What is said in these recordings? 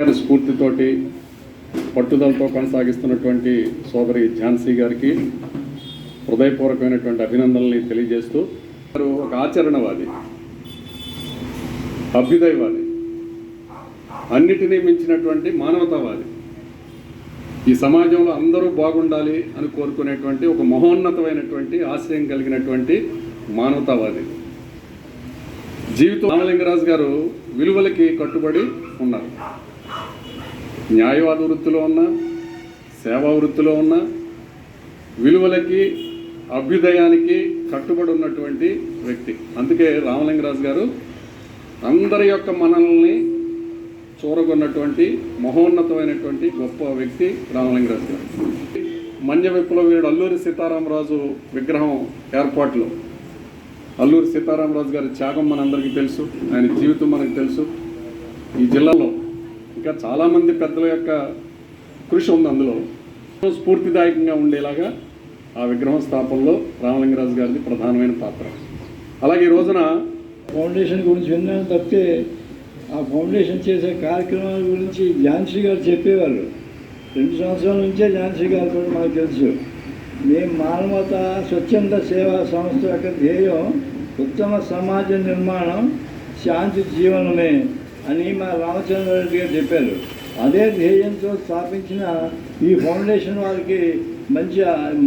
గారి స్ఫూర్తితోటి పట్టుదలతో కొనసాగిస్తున్నటువంటి సోదరి ఝాన్సీ గారికి హృదయపూర్వకమైనటువంటి అభినందనల్ని తెలియజేస్తూ వారు ఒక ఆచరణవాది అభ్యుదయవాది అన్నిటినీ మించినటువంటి మానవతావాది. ఈ సమాజంలో అందరూ బాగుండాలి అని కోరుకునేటువంటి ఒక మహోన్నతమైనటువంటి ఆశయం కలిగినటువంటి మానవతావాది. జీవితం రామలింగరాజు గారు విలువలకి కట్టుబడి ఉన్నారు. న్యాయవాద వృత్తిలో ఉన్న సేవా వృత్తిలో ఉన్న విలువలకి అభ్యుదయానికి కట్టుబడి ఉన్నటువంటి వ్యక్తి. అందుకే రామలింగరాజు గారు అందరి యొక్క మనల్ని చూరగొన్నటువంటి మహోన్నతమైనటువంటి గొప్ప వ్యక్తి రామలింగరాజు గారు. మన్య విప్లవీయుడు అల్లూరి సీతారామరాజు విగ్రహం ఏర్పాట్లు. అల్లూరి సీతారామరాజు గారి త్యాగం మనందరికీ తెలుసు ఆయన జీవితం మనకు తెలుసు. ఈ జిల్లాలో ఇంకా చాలామంది పెద్దల యొక్క కృషి ఉంది అందులో. స్ఫూర్తిదాయకంగా ఉండేలాగా ఆ విగ్రహం స్థాపనలో రామలింగరాజు గారిది ప్రధానమైన పాత్ర. అలాగే ఈ రోజున ఫౌండేషన్ గురించి విన్నాను తప్పితే ఆ ఫౌండేషన్ చేసే కార్యక్రమాల గురించి ఝాన్సీ గారు చెప్పేవారు రెండు సంవత్సరాల నుంచే ఝాన్సీ గారు కూడా మాకు తెలుసు. మేము మానవత స్వచ్ఛంద సేవా సంస్థ యొక్క ధ్యేయం ఉత్తమ సమాజ నిర్మాణం శాంతి జీవనమే. అని మా రామచంద్రారెడ్డి గారు చెప్పారు. అదే ధ్యేయంతో స్థాపించిన ఈ ఫౌండేషన్ వారికి మంచి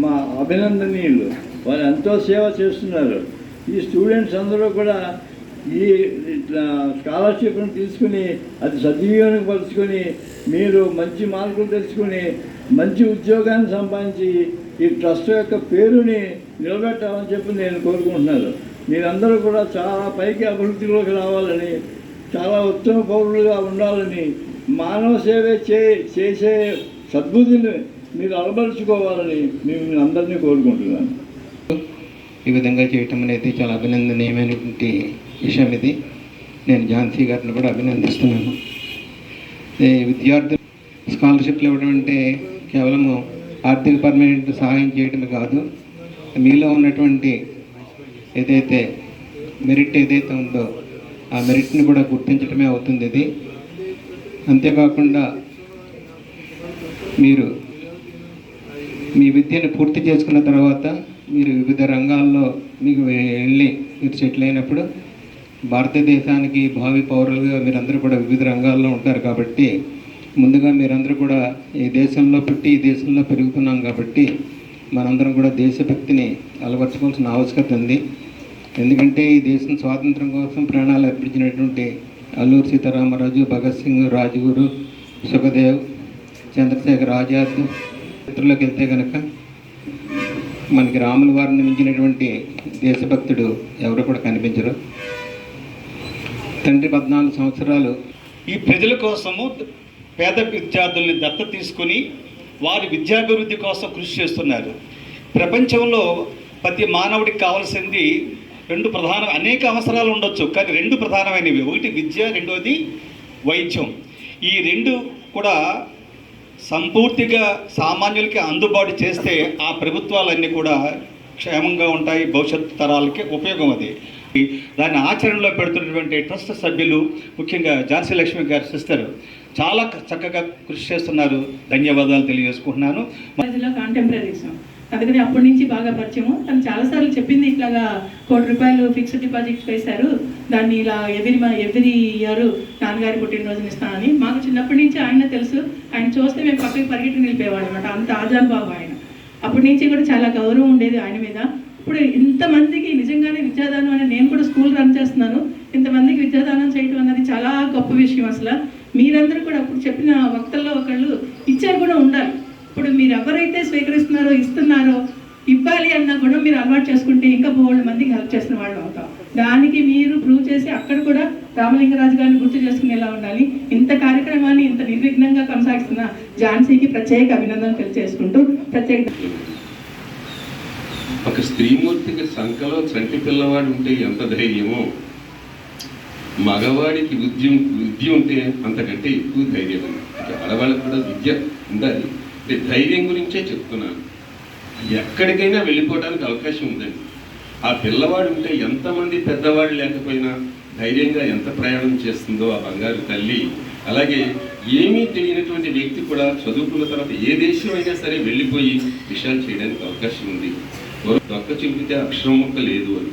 మా అభినందనీయులు. వారు ఎంతో సేవ చేస్తున్నారు. ఈ స్టూడెంట్స్ అందరూ కూడా ఈ ఇట్లా స్కాలర్షిప్ను తీసుకుని అది సద్వినియోగపరుచుకొని మీరు మంచి మార్కులు తెచ్చుకొని మంచి ఉద్యోగాన్ని సంపాదించి ఈ ట్రస్ట్ యొక్క పేరుని నిలబెట్టాలని చెప్పి నేను కోరుకుంటున్నాను. మీరందరూ కూడా చాలా పైకి అభివృద్ధిలోకి రావాలని చాలా ఉత్తమ పౌరులుగా ఉండాలని మానవ సేవ చే చేసే సద్బుద్ధిని మీరు అలవరుచుకోవాలని మేము అందరినీ కోరుకుంటున్నాను. ఈ విధంగా చేయటం అనేది చాలా అభినందనీయమైనటువంటి విషయం ఇది. నేను ఝాన్సీ గారిని కూడా అభినందిస్తున్నాను. విద్యార్థులు స్కాలర్షిప్లు ఇవ్వడం అంటే కేవలము ఆర్థికపరమైన సహాయం చేయడమే కాదు మీలో ఉన్నటువంటి ఏదైతే మెరిట్ ఏదైతే ఉందో ఆ మెరిట్ని కూడా గుర్తించడమే అవుతుంది ఇది. అంతేకాకుండా మీరు మీ విద్యను పూర్తి చేసుకున్న తర్వాత మీరు వివిధ రంగాల్లో మీకు వెళ్ళి మీరు సెటిల్ అయినప్పుడు భారతదేశానికి భావి పౌరులుగా మీరందరూ కూడా వివిధ రంగాల్లో ఉంటారు కాబట్టి ముందుగా మీరందరూ కూడా ఈ దేశంలో పుట్టి ఈ దేశంలో పెరుగుతున్నాం కాబట్టి మనందరం కూడా దేశభక్తిని అలవర్చుకోవాల్సిన ఆవశ్యకత ఉంది. ఎందుకంటే ఈ దేశం స్వాతంత్రం కోసం ప్రాణాలు అర్పించినటువంటి అల్లూరు సీతారామరాజు భగత్ సింగ్ రాజుగురు సుఖదేవ్ చంద్రశేఖర్ ఆజాద్ చిత్రలోకి వెళ్తే కనుక మనకి రాముల వారిని మించినటువంటి దేశభక్తుడు ఎవరు కూడా కనిపించరు. తండ్రి పద్నాలుగు సంవత్సరాలు ఈ ప్రజల కోసము పేద విద్యార్థుల్ని దత్త తీసుకుని వారి విద్యాభివృద్ధి కోసం కృషి చేస్తున్నారు. ప్రపంచంలో ప్రతి మానవుడికి కావాల్సింది రెండు ప్రధాన అనేక అవసరాలు ఉండొచ్చు కానీ రెండు ప్రధానమైనవి. ఒకటి విద్య రెండోది వైద్యం. ఈ రెండు కూడా సంపూర్తిగా సామాన్యులకి అందుబాటు చేస్తే ఆ ప్రభుత్వాలన్నీ కూడా క్షేమంగా ఉంటాయి భవిష్యత్తు తరాలకి ఉపయోగం అది. దాన్ని ఆచరణలో పెడుతున్నటువంటి ట్రస్ట్ సభ్యులు ముఖ్యంగా ఝాన్సీ లక్ష్మి గారి సిస్టర్ చాలా చక్కగా కృషి చేస్తున్నారు. ధన్యవాదాలు తెలియజేసుకుంటున్నాను. కాంటెంపరీ అందుకని అప్పటి నుంచి బాగా పరిచయము. తను చాలాసార్లు చెప్పింది ఇట్లాగా కోటి రూపాయలు ఫిక్స్డ్ డిపాజిట్ వేశారు. దాన్ని ఇలా ఎవరి ఎవరి ఇయర్ నాన్నగారి పుట్టినరోజున ఇస్తానని. మాకు చిన్నప్పటి నుంచి ఆయన తెలుసు. ఆయన చూస్తే మేము పక్కకి పరిగెట్టి నిలిపేవాళ్ళం అనమాట అంత ఆజాన్ బాబు ఆయన. అప్పటి నుంచి కూడా చాలా గౌరవం ఉండేది ఆయన మీద. ఇప్పుడు ఇంతమందికి నిజంగానే విద్యాదానం అని నేను కూడా స్కూల్ రన్ చేస్తున్నాను. ఇంతమందికి విద్యాదానం చేయటం అన్నది చాలా గొప్ప విషయం అసలు. మీరందరూ కూడా అప్పుడు చెప్పిన వక్తల్లో ఒకళ్ళు ఇచ్చారు కూడా ఉండాలి. ఇప్పుడు మీరు ఎవరైతే స్వీకరిస్తున్నారో ఇస్తున్నారో ఇవ్వాలి అన్న గుణం మీరు అలవాటు చేసుకుంటే ఇంకా బోళ్ళ మందికి హెల్ప్ చేసిన వాళ్ళు అవుతాం. దానికి మీరు ప్రూవ్ చేసి అక్కడ కూడా రామలింగరాజు గారిని గుర్తు చేసుకునేలా ఉండాలి. ఇంత కార్యక్రమాన్ని ఇంత నిర్విఘ్నంగా కొనసాగిస్తున్న ఝాన్సీకి ప్రత్యేక అభినందనలు తెలియజేసుకుంటూ ప్రత్యేక ఒక స్త్రీమూర్తికి సంఖలో చంటి పిల్లవాడు ఉంటే ఎంత ధైర్యమో? మగవాడికి విద్య విద్య ఉంటే అంతకంటే ఎక్కువ ధైర్యం. ఆడవాళ్ళకి కూడా విద్య ఉండాలి. అంటే ధైర్యం గురించే చెప్తున్నాను. ఎక్కడికైనా వెళ్ళిపోవడానికి అవకాశం ఉందండి. ఆ పిల్లవాడు ఉంటే ఎంతమంది పెద్దవాడు లేకపోయినా ధైర్యంగా ఎంత ప్రయాణం చేస్తుందో ఆ బంగారు తల్లి అలాగే ఏమీ తెలియనటువంటి వ్యక్తి కూడా చదువుకున్న తర్వాత ఏ దేశం అయినా సరే వెళ్ళిపోయి విషయాలు చేయడానికి అవకాశం ఉంది. దొక్క చూపితే అక్షరం ముక్క లేదు అని.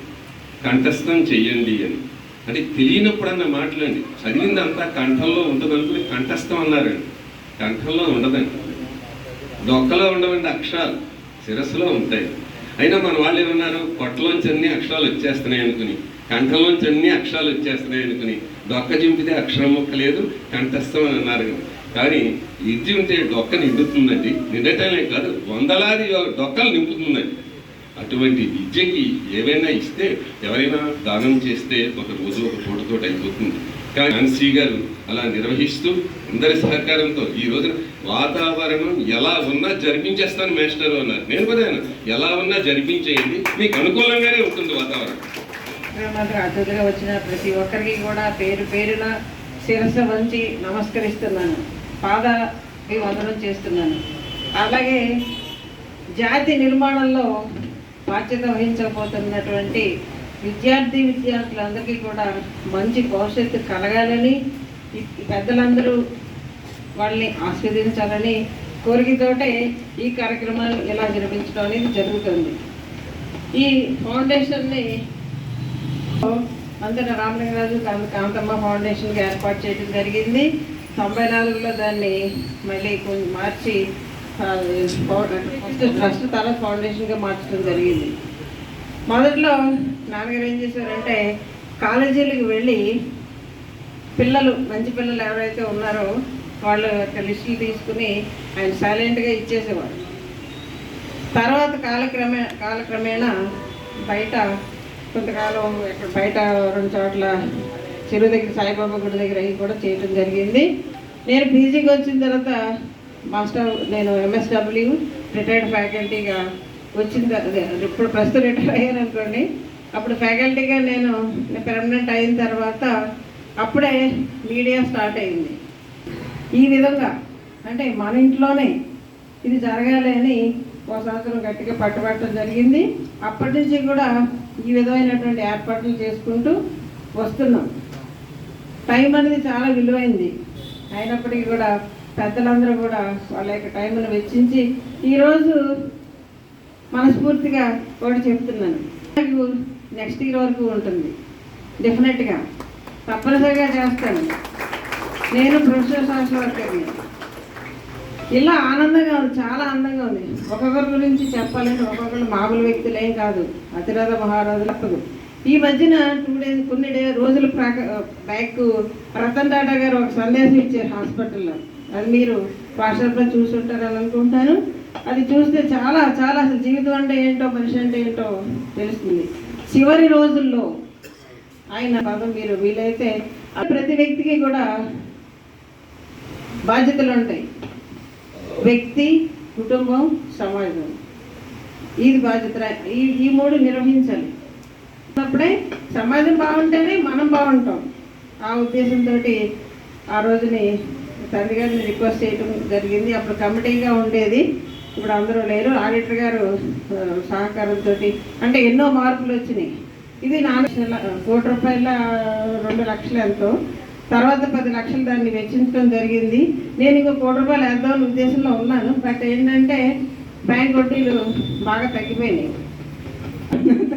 కంఠస్థం చెయ్యండి అని. అంటే తెలియనప్పుడన్న మాటలండి. చదివిందంతా కంఠంలో ఉంటుంది అనుకుని కంఠస్థం అన్నారండి. కంఠంలో ఉండదండి. డొక్కలో ఉండవండి అక్షరాలు. శిరస్సులో ఉంటాయి. అయినా మన వాళ్ళు ఏమన్నారు? పొట్టలోంచి అన్ని అక్షరాలు వచ్చేస్తున్నాయి అనుకుని కంఠంలోంచి అన్ని అక్షరాలు వచ్చేస్తున్నాయి అనుకుని డొక్క చింపితే అక్షరం మొక్క లేదు కంఠస్థం అని అన్నారు కానీ విద్య ఉంటే డొక్క నిండుతుందండి. నిండటమే కాదు వందలాది డొక్కలు నింపుతుందండి. అటువంటి విద్యకి ఏవైనా ఇస్తే ఎవరైనా దానం చేస్తే ఒక రోజు ఒక పూటతో అయిపోతుంది. కానీ అన్సీ గారు అలా నిర్వహిస్తూ అందరి సహకారంతో ఈ రోజున వాతావరణం ఎలా ఉన్నా జరిపించేస్తాను మేస్టర్ అన్నారు. నేను కూడా ఎలా ఉన్నా జరిపించేయండి. మీకు అనుకూలంగానే ఉంటుంది వాతావరణం. మాత్రం అతిథిగా వచ్చిన ప్రతి ఒక్కరికి కూడా పేరు పేరున శిరస్సు వంచి నమస్కరిస్తున్నాను. పాద వందనం చేస్తున్నాను. అలాగే జాతి నిర్మాణంలో బాధ్యత వహించబోతున్నటువంటి విద్యార్థి విద్యార్థులందరికీ కూడా మంచి భవిష్యత్తు కలగాలని పెద్దలందరూ వాళ్ళని ఆస్వాదించాలని కోరికతోటే ఈ కార్యక్రమాలు ఇలా నిర్వహించడం అనేది జరుగుతుంది. ఈ ఫౌండేషన్ని అందరి రామలింగరాజు కాంతమ్మ ఫౌండేషన్కి ఏర్పాటు చేయడం జరిగింది. తొంభై నాలుగులో దాన్ని మళ్ళీ కొంచెం మార్చి ఫస్ట్ ట్రస్ట్ తర్వాత ఫౌండేషన్గా మార్చడం జరిగింది. మొదట్లో నాన్నగారు ఏం చేశారంటే కాలేజీలకు వెళ్ళి పిల్లలు మంచి పిల్లలు ఎవరైతే ఉన్నారో వాళ్ళు యొక్క లిస్టులు తీసుకుని ఆయన సైలెంట్గా ఇచ్చేసేవాడు తర్వాత కాలక్రమే కాలక్రమేణా బయట కొంతకాలం ఇక్కడ బయట రెండు చోట్ల చెరువు దగ్గర సాయిబాబా గుడి దగ్గర అవి కూడా చేయడం జరిగింది. నేను పీజీకి వచ్చిన తర్వాత మాస్టర్ నేను ఎంఎస్డబ్ల్యూ రిటైర్డ్ ఫ్యాకల్టీగా వచ్చిన ఇప్పుడు ప్రస్తుతం రిటైర్ అయ్యాను అనుకోండి. అప్పుడు ఫ్యాకల్టీగా నేను పెర్మనెంట్ అయిన తర్వాత అప్పుడే మీడియా స్టార్ట్ అయింది. ఈ విధంగా అంటే మన ఇంట్లోనే ఇది జరగాలి అని ఒక సంవత్సరం గట్టిగా పట్టుబట్టడం జరిగింది. అప్పటి నుంచి కూడా ఈ విధమైనటువంటి ఏర్పాట్లు చేసుకుంటూ వస్తున్నాం. టైం అనేది చాలా విలువైంది. అయినప్పటికీ కూడా పెద్దలందరూ కూడా వాళ్ళ యొక్క టైంను వెచ్చించి ఈరోజు మనస్ఫూర్తిగా కూడా చెప్తున్నాను. నాకు నెక్స్ట్ ఇయర్ వరకు ఉంటుంది. డెఫినెట్గా తప్పనిసరిగా చేస్తాను. నేను ప్రొఫెసర్ సోషల్ వర్కర్ని ఇలా ఆనందంగా ఉంది చాలా అందంగా ఉంది. ఒక్కొక్కరి గురించి చెప్పాలంటే ఒక్కొక్కరు మామూలు వ్యక్తులేం కాదు అతిరథ మహారాజులు ఈ మధ్యన టూ డేస్ కొన్ని డే రోజుల ప్రాక బ్యాక్ రతన్ టాటా గారు ఒక సందేశం ఇచ్చారు హాస్పిటల్లో. అది మీరు వాట్సాప్లో చూసుంటారని అనుకుంటాను. అది చూస్తే చాలా చాలా అసలు జీవితం అంటే ఏంటో మనిషి అంటే ఏంటో తెలుస్తుంది. చివరి రోజుల్లో ఆయన పదం మీరు వీలైతే ప్రతి వ్యక్తికి కూడా బాధ్యతలు ఉంటాయి. వ్యక్తి కుటుంబం సమాజం. ఇది బాధ్యత. ఈ ఈ మూడు నిర్వహించాలి. అప్పుడే సమాజం బాగుంటేనే మనం బాగుంటాం. ఆ ఉద్దేశంతో ఆ రోజుని తండ్రి గారిని రిక్వెస్ట్ చేయడం జరిగింది. అప్పుడు కమిటీగా ఉండేది. ఇప్పుడు అందరూ లేరు. ఆడిటర్ గారు సహకారంతో అంటే ఎన్నో మార్పులు వచ్చినాయి. ఇది నాలుగు కోటి రూపాయల రెండు లక్షలు ఎంతో. తర్వాత పది లక్షలు దాన్ని వెచ్చించడం జరిగింది. నేను ఇంకో కోటి రూపాయలు వేద్దామని ఉద్దేశంలో ఉన్నాను. బట్ ఏంటంటే బ్యాంక్ వడ్డీలు బాగా తగ్గిపోయినాయి.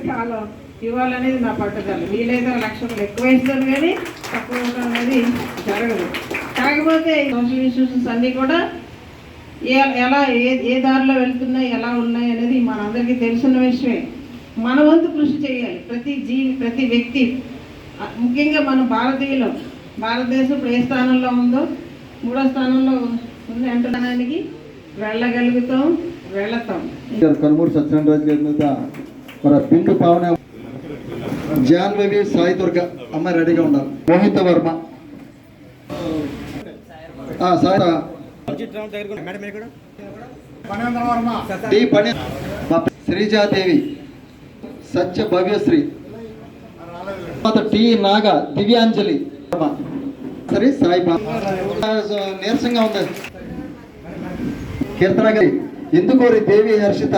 కాలం ఇవ్వాలనేది నా పట్టుదల. వీలైతే లక్షలు ఎక్కువ ఇస్తాను కానీ తక్కువ ఇవ్వడం అనేది జరగదు. కాకపోతే సోషల్ ఇన్స్టిట్యూషన్స్ అన్నీ కూడా ఏ ఎలా ఏ ఏ దారిలో వెళ్తున్నాయి ఎలా ఉన్నాయి అనేది మనందరికీ తెలిసిన విషయమే. మన వంతు కృషి చేయాలి. ప్రతి జీవి ప్రతి వ్యక్తి ముఖ్యంగా మన భారతీయులు భారతదేశం ఇప్పుడు ఏ స్థానంలో ఉందో మూడో స్థానంలో ఉంది అంటున్నానికి వెళ్ళగలుగుతాం వెళతాం. కనుమూరు సత్యనారాయణ గారి మీద మన పిండు పావన జాన్వవి సాయి దుర్గ అమ్మాయి రెడీగా ఉన్నారు. మోహిత వర్మ. సాయి శ్రీజాదేవి. సత్య భవ్యశ్రీ తర్వాత టి నాగ దివ్యాంజలి సరే సాయి నీరసంగా ఉంది. కీర్తన గారి. దేవి హర్షిత?